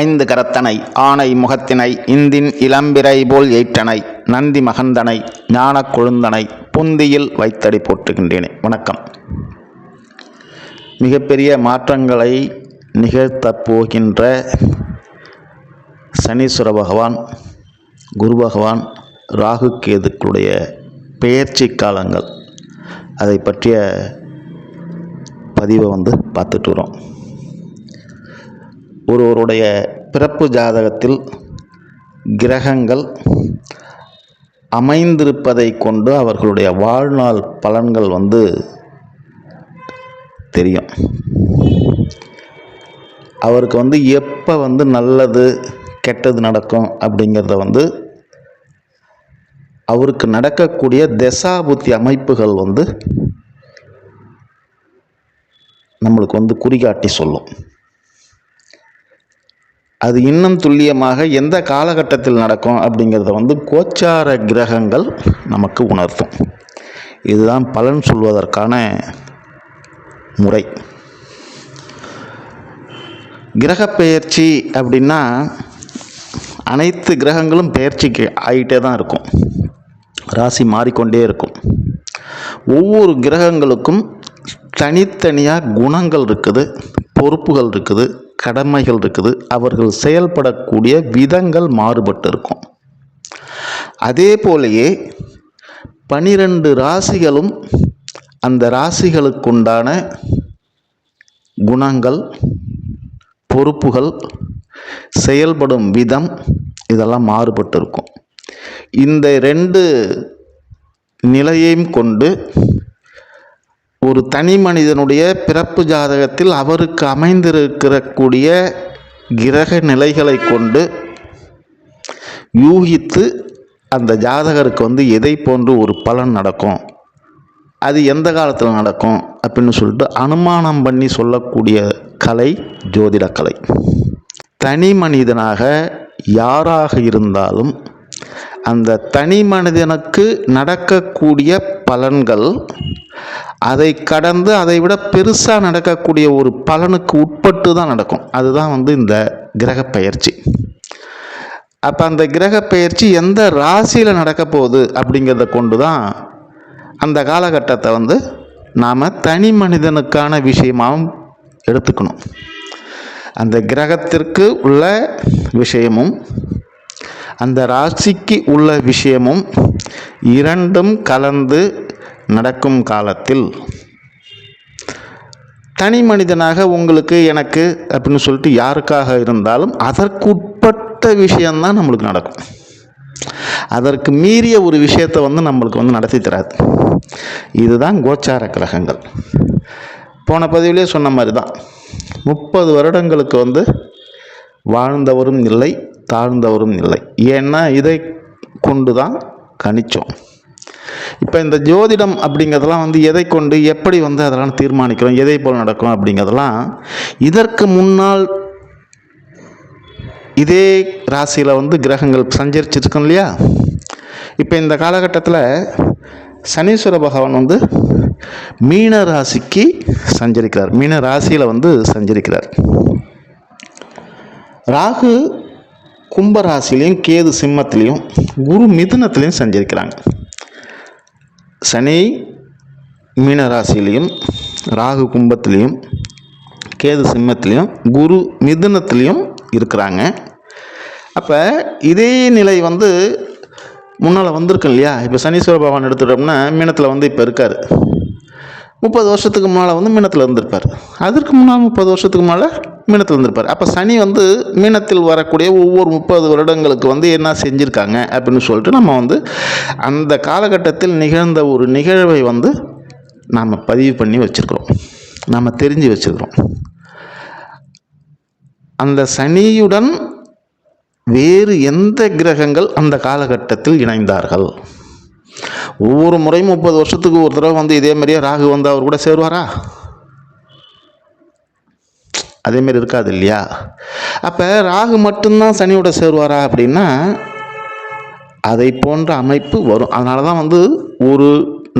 ஐந்து கரத்தனை ஆனை முகத்தினை இந்தின் இளம்பிறை போல் ஏற்றனை நந்தி மகந்தனை ஞான கொழுந்தனை புந்தியில் வைத்தடி போற்றுகின்றேனே. வணக்கம். மிகப்பெரிய மாற்றங்களை நிகழ்த்தப் போகின்ற சனீஸ்வர பகவான் குரு பகவான் ராகு கேதுக்களுடைய பெயர்ச்சி காலங்கள் அதை பற்றிய பதிவை வந்து பார்த்துட்டு வரோம் ஒருவருடைய பிறப்பு ஜாதகத்தில் கிரகங்கள் அமைந்திருப்பதை கொண்டு அவர்களுடைய வாழ்நாள் பலன்கள் வந்து தெரியும். அவருக்கு வந்து எப்போ வந்து நல்லது கெட்டது நடக்கும் அப்படிங்கிறத வந்து அவருக்கு நடக்கக்கூடிய தசாபுத்தி அமைப்புகள் வந்து நம்மளுக்கு வந்து குறிகாட்டி சொல்லும். அது இன்னும் துல்லியமாக எந்த காலகட்டத்தில் நடக்கும் அப்படிங்கிறத வந்து கோச்சார கிரகங்கள் நமக்கு உணர்த்தும். இதுதான் பலன் சொல்வதற்கான முறை. கிரக பெயர்ச்சி அப்படின்னா அனைத்து கிரகங்களும் பெயர்ச்சிக்கு ஆகிட்டே தான் இருக்கும். ராசி மாறிக்கொண்டே இருக்கும். ஒவ்வொரு கிரகங்களுக்கும் தனித்தனியாக குணங்கள் இருக்குது பொறுப்புகள் இருக்குது. கடமைகள் இருக்குது அவர்கள் செயல்படக்கூடிய விதங்கள் மாறுபட்டு இருக்கும் அதே போலயே பனிரெண்டு ராசிகளும் அந்த ராசிகளுக்குண்டான குணங்கள் பொறுப்புகள் செயல்படும் விதம் இதெல்லாம் மாறுபட்டு இருக்கும் இந்த ரெண்டு நிலையையும் கொண்டு ஒரு தனி மனிதனுடைய பிறப்பு ஜாதகத்தில் அவருக்கு அமைந்திருக்கிறக்கூடிய கிரக நிலைகளை கொண்டு யூகித்து அந்த ஜாதகருக்கு வந்து எதை போன்று ஒரு பலன் நடக்கும் அது எந்த காலத்தில் நடக்கும் அப்படின்னு சொல்லிட்டு அனுமானம் பண்ணி சொல்லக்கூடிய கலை ஜோதிடக்கலை தனி மனிதனாக யாராக இருந்தாலும் அந்த தனி மனிதனுக்கு நடக்கக்கூடிய பலன்கள் அதை கடந்து அதை விட பெருசாக நடக்கக்கூடிய ஒரு பலனுக்கு உட்பட்டு தான் நடக்கும். அதுதான் வந்து இந்த கிரக அப்போ அந்த கிரக எந்த ராசியில் நடக்க போகுது அப்படிங்கிறத கொண்டு தான் அந்த காலகட்டத்தை வந்து நாம் தனி மனிதனுக்கான விஷயமாகவும் எடுத்துக்கணும். அந்த கிரகத்திற்கு உள்ள விஷயமும் அந்த ராசிக்கு உள்ள விஷயமும் இரண்டும் கலந்து நடக்கும் காலத்தில் தனி மனிதனாக உங்களுக்கு எனக்கு அப்படின்னு சொல்லிட்டு யாருக்காக இருந்தாலும் அதற்குட்பட்ட விஷயந்தான் நம்மளுக்கு நடக்கும். அதற்கு மீறிய ஒரு விஷயத்தை வந்து நம்மளுக்கு வந்து நடத்தி தராது. இதுதான் கோச்சார கிரகங்கள். போன பதிவிலே சொன்ன மாதிரி தான் முப்பது வருடங்களுக்கு வந்து வாழ்ந்தவரும் இல்லை தாழ்ந்தவரும் இல்லை. ஏன்னா இதை கொண்டு தான் கணிச்சோம். இப்போ இந்த ஜோதிடம் அப்படிங்கிறதெல்லாம் வந்து எதை கொண்டு எப்படி வந்து அதெல்லாம் தீர்மானிக்கிறோம் எதை போல் நடக்கும் அப்படிங்கிறதெல்லாம் இதற்கு முன்னால் இதே ராசியில் வந்து கிரகங்கள் சஞ்சரிச்சிருக்கோம் இல்லையா? இப்போ இந்த காலகட்டத்தில் சனீஸ்வர பகவான் வந்து மீன ராசிக்கு சஞ்சரிக்கிறார். மீன ராசியில் வந்து சஞ்சரிக்கிறார். ராகு கும்ப ராசிலையும் கேது சிம்மத்திலையும் குரு மிதுனத்திலையும் சஞ்சரிக்கிறாங்க. சனி மீனராசியிலையும் ராகு கும்பத்துலேயும் கேது சிம்மத்திலையும் குரு மிதுனத்துலேயும் இருக்கிறாங்க. அப்போ இதே நிலை வந்து முன்னால் வந்திருக்கு இல்லையா? இப்போ சனீஸ்வர பகவான் எடுத்துட்டோம்னா மீனத்தில் வந்து இப்போ இருக்கார். முப்பது வருஷத்துக்கு முன்னால் வந்து மீனத்தில் இருந்திருப்பார். அதற்கு முன்னால் முப்பது வருஷத்துக்கு முன்னால் மீனத்தில் இருந்திருப்பார். அப்போ சனி வந்து மீனத்தில் வரக்கூடிய ஒவ்வொரு முப்பது வருடங்களுக்கு வந்து என்ன செஞ்சுருக்காங்க அப்படின்னு சொல்லிட்டு நம்ம வந்து அந்த காலகட்டத்தில் நிகழ்ந்த ஒரு நிகழ்வை வந்து நாம் பதிவு பண்ணி வச்சுருக்கிறோம். நாம் தெரிஞ்சு வச்சுருக்கிறோம். அந்த சனியுடன் வேறு எந்த கிரகங்கள் அந்த காலகட்டத்தில் இணைந்தார்கள்? ஒவ்வொரு முறையும் முப்பது வருஷத்துக்கு ஒரு தடவை வந்து இதே மாதிரியே ராகு வந்து அவர் கூட சேருவாரா? அதேமாரி இருக்காது இல்லையா? அப்போ ராகு மட்டும்தான் சனியோட சேருவாரா அப்படின்னா அதை போன்ற அமைப்பு வரும். அதனால தான் வந்து ஒரு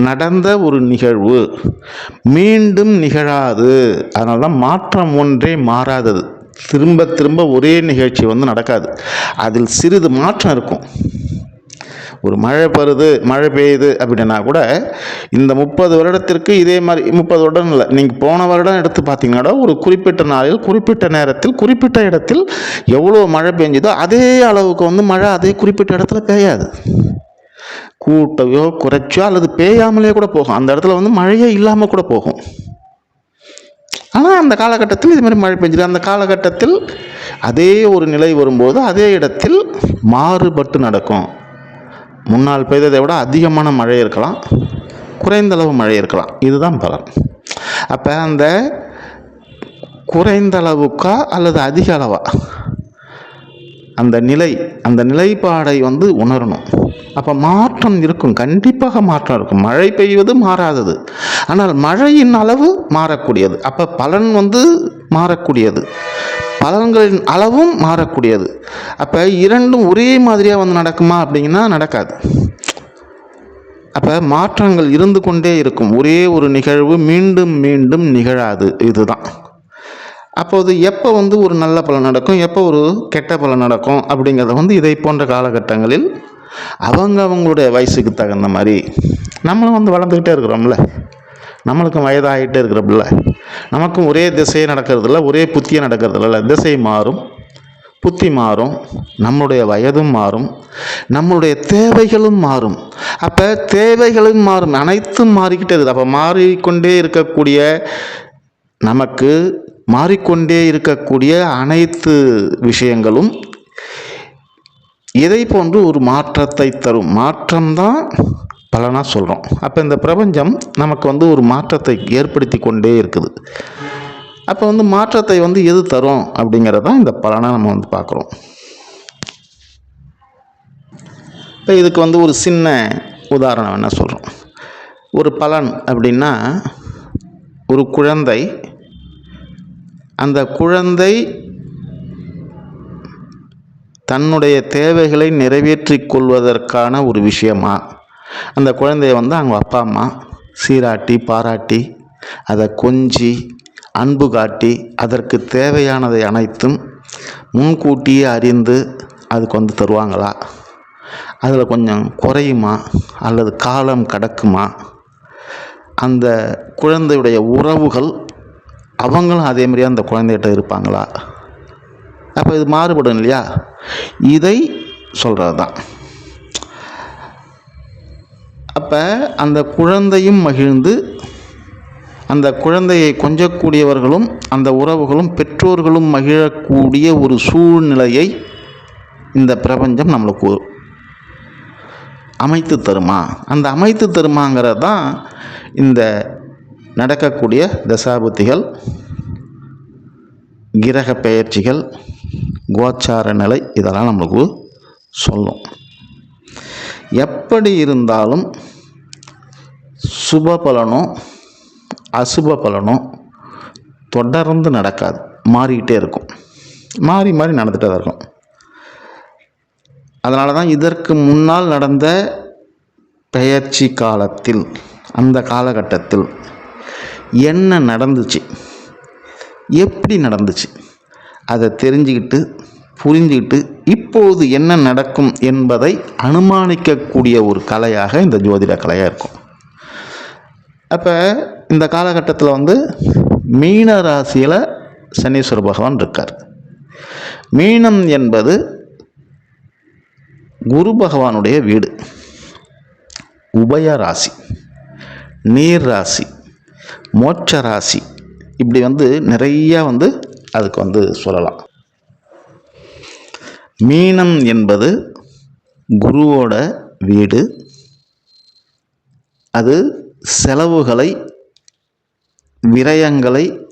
நடந்த ஒரு நிகழ்வு மீண்டும் நிகழாது. அதனால தான் மாற்றம் ஒன்றே மாறாதது. திரும்ப திரும்ப ஒரே நிகழ்ச்சி வந்து நடக்காது. அதில் சிறிது மாற்றம் இருக்கும். ஒரு மழை பருது மழை பெய்யுது அப்படின்னா கூட இந்த முப்பது வருடத்திற்கு இதே மாதிரி முப்பது வருடம் இல்லை நீங்கள் போன வருடம் எடுத்து பார்த்தீங்கன்னா ஒரு குறிப்பிட்ட நாளில் குறிப்பிட்ட நேரத்தில் குறிப்பிட்ட இடத்தில் எவ்வளோ மழை பெஞ்சுதோ அதே அளவுக்கு வந்து மழை அதே குறிப்பிட்ட இடத்துல பெய்யாது. கூட்டவையோ குறைச்சோ அல்லது பெய்யாமலே கூட போகும். அந்த இடத்துல வந்து மழையே இல்லாமல் கூட போகும். ஆனால் அந்த காலகட்டத்தில் இது மாதிரி மழை பெஞ்சது. அந்த காலகட்டத்தில் அதே ஒரு நிலை வரும்போது அதே இடத்தில் மாறுபட்டு நடக்கும். முன்னால் பெய்ததை விட அதிகமான மழை இருக்கலாம் குறைந்தளவு மழை இருக்கலாம். இதுதான் பலன். அப்போ அந்த குறைந்த அளவுக்கா அல்லது அதிக அளவா? அந்த நிலை அந்த நிலைப்பாடை வந்து உணரணும். அப்போ மாற்றம் இருக்கும் கண்டிப்பாக மாற்றம் இருக்கும். மழை பெய்வது மாறாதது. ஆனால் மழையின் அளவு மாறக்கூடியது. அப்போ பலன் வந்து மாறக்கூடியது. பலன்களின் அளவும் மாறக்கூடியது. அப்போ இரண்டும் ஒரே மாதிரியாக வந்து நடக்குமா அப்படிங்கன்னா நடக்காது. அப்போ மாற்றங்கள் இருந்து கொண்டே இருக்கும். ஒரே ஒரு நிகழ்வு மீண்டும் மீண்டும் நிகழாது. இதுதான். அப்போது எப்போ வந்து ஒரு நல்ல பலன் நடக்கும்? எப்போ ஒரு கெட்ட பலன் நடக்கும்? அப்படிங்கிறத வந்து இதை போன்ற காலகட்டங்களில் அவங்க அவங்களுடைய வயசுக்கு தகுந்த மாதிரி நம்மளும் வந்து வளர்ந்துக்கிட்டே இருக்கிறோம்ல. நம்மளுக்கும் வயதாகிட்டே இருக்கிறப்பில்ல நமக்கும் ஒரே திசையே நடக்கிறதில்ல ஒரே புத்தியே நடக்கிறதில்ல. திசை மாறும் புத்தி மாறும் நம்மளுடைய வயதும் மாறும் நம்மளுடைய தேவைகளும் மாறும். அப்போ தேவைகளும் மாறும் அனைத்தும் மாறிக்கிட்டே இருக்குது. அப்போ மாறிக்கொண்டே இருக்கக்கூடிய நமக்கு மாறிக்கொண்டே இருக்கக்கூடிய அனைத்து விஷயங்களும் இதை போன்று ஒரு மாற்றத்தை தரும். மாற்றம்தான் பலனாக சொல்கிறோம் அப்போ இந்த பிரபஞ்சம் நமக்கு வந்து ஒரு மாற்றத்தை ஏற்படுத்தி கொண்டே இருக்குது. அப்போ வந்து மாற்றத்தை வந்து எது தரும் அப்படிங்கிறதான் இந்த பலனாக நம்ம வந்து பார்க்குறோம். இப்போ இதுக்கு வந்து ஒரு சின்ன உதாரணம் என்ன சொல்கிறோம் ஒரு பலன் அப்படின்னா ஒரு குழந்தை அந்த குழந்தை தன்னுடைய தேவைகளை நிறைவேற்றிக் கொள்வதற்கான ஒரு விஷயமா அந்த குழந்தைய வந்து அவங்க அப்பா அம்மா சீராட்டி பாராட்டி அதை கொஞ்சி அன்பு காட்டி அதற்கு தேவையானதை அனைத்தும் முன்கூட்டியே அறிந்து அதுக்கு வந்து தருவாங்களா? அதில் கொஞ்சம் குறையுமா? அல்லது காலம் கடக்குமா? அந்த குழந்தையுடைய உறவுகள் அவங்களும் அதே மாதிரியே அந்த குழந்தைகிட்ட இருப்பாங்களா? அப்போ இது மாறுபடும் இல்லையா? இதை சொல்கிறது தான் அப்போ அந்த குழந்தையும் மகிழ்ந்து அந்த குழந்தையை கொஞ்சக்கூடியவர்களும் அந்த உறவுகளும் பெற்றோர்களும் மகிழக்கூடிய ஒரு சூழ்நிலையை இந்த பிரபஞ்சம் நம்மளுக்கு அமைத்து தருமா? அந்த அமைத்து தருமாங்கிறது தான் இந்த நடக்கக்கூடிய தசாபுத்திகள் கிரக பெயர்ச்சிகள் கோச்சார நிலை இதெல்லாம் நம்மளுக்கு சொல்லும். எப்படி இருந்தாலும் சுப பலனும் அசுப பலனும் தொடர்ந்து நடக்காது. மாறிக்கிட்டே இருக்கும். மாறி மாறி நடந்துகிட்டே தான் இருக்கும். அதனால தான் இதற்கு முன்னால் நடந்த பெயர்ச்சி காலத்தில் அந்த காலகட்டத்தில் என்ன நடந்துச்சு? எப்படி நடந்துச்சு? அதை தெரிஞ்சுக்கிட்டு புரிஞ்சுக்கிட்டு இப்போது என்ன நடக்கும் என்பதை அனுமானிக்கக்கூடிய ஒரு கலையாக இந்த ஜோதிட கலையாக இருக்கும். அப்போ இந்த காலகட்டத்தில் வந்து மீன ராசியில் சனீஸ்வர பகவான் இருக்கார். மீனம் என்பது குரு பகவானுடைய வீடு. உபய ராசி நீர் ராசி மோட்ச ராசி இப்படி வந்து நிறையா வந்து அதுக்கு வந்து சொல்லலாம். மீனம் என்பது குருவோட வீடு. அது செலவுகளை விரயங்களை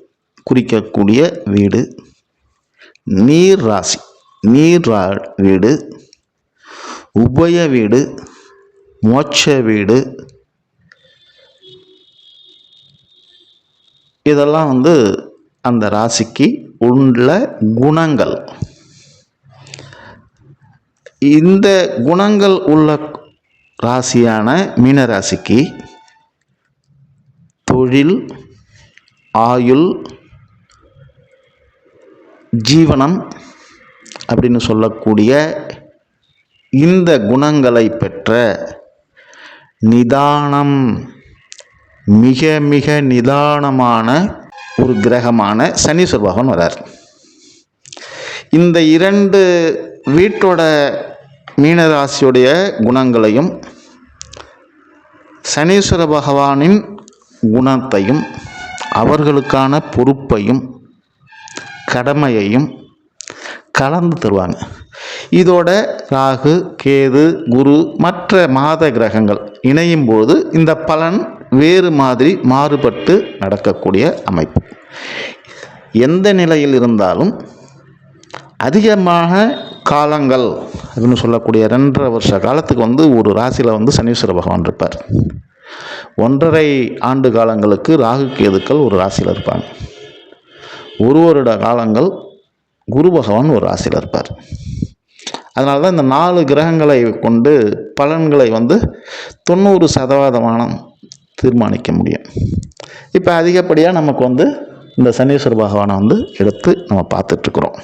குறிக்கக்கூடிய வீடு. நீர் ராசி நீர் ரா- வீடு. உபய வீடு மோட்ச வீடு. இதெல்லாம் வந்து அந்த ராசிக்கு உள்ள குணங்கள். இந்த குணங்கள் உள்ள ராசியான மீன ராசிக்கு தொழில் ஆயுள் ஜீவனம் அப்படின்னு சொல்லக்கூடிய இந்த குணங்களை பெற்ற நிதானம் மிக மிக நிதானமான ஒரு கிரகமான சனீஸ்வர பகவான் வரார் இந்த இரண்டு வீட்டோட மீனராசியுடைய குணங்களையும் சனீஸ்வர பகவானின் குணத்தையும் அவர்களுக்கான பொறுப்பையும் கடமையையும் கலந்து தருவாங்க. இதோட ராகு கேது குரு மற்ற மாத கிரகங்கள் இணையும் போது இந்த பலன் வேறு மாதிரி மாறுபட்டு நடக்கக்கூடிய அமைப்பு. எந்த நிலையில் இருந்தாலும் அதிகமாக காலங்கள் அப்படின்னு சொல்லக்கூடிய ரெண்டரை வருஷ காலத்துக்கு வந்து ஒரு ராசியில் வந்து சனீஸ்வர பகவான் இருப்பார். ஒன்றரை ஆண்டு காலங்களுக்கு ராகு கேதுக்கள் ஒரு ராசியில் இருப்பாங்க. ஒரு வருட காலங்கள் குரு பகவான் ஒரு ராசியில் இருப்பார். அதனால தான் இந்த நாலு கிரகங்களை கொண்டு பலன்களை வந்து தொண்ணூறு சதவீதமான தீர்மானிக்க முடியும். இப்போ அதிகப்படியாக நமக்கு வந்து இந்த சனீஸ்வர பகவானை வந்து எடுத்து நம்ம பார்த்துட்ருக்குறோம்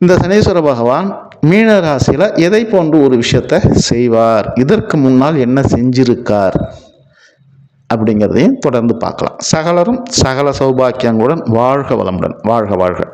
இந்த சனீஸ்வர பகவான் மீனராசியில் எதை போன்று ஒரு விஷயத்தை செய்வார்? இதற்கு முன்னால் என்ன செஞ்சிருக்கார்? அப்படிங்கிறதையும் தொடர்ந்து பார்க்கலாம். சகலரும் சகல சௌபாக்கியங்களுடன் வாழ்க வளமுடன். வாழ்க வாழ்க.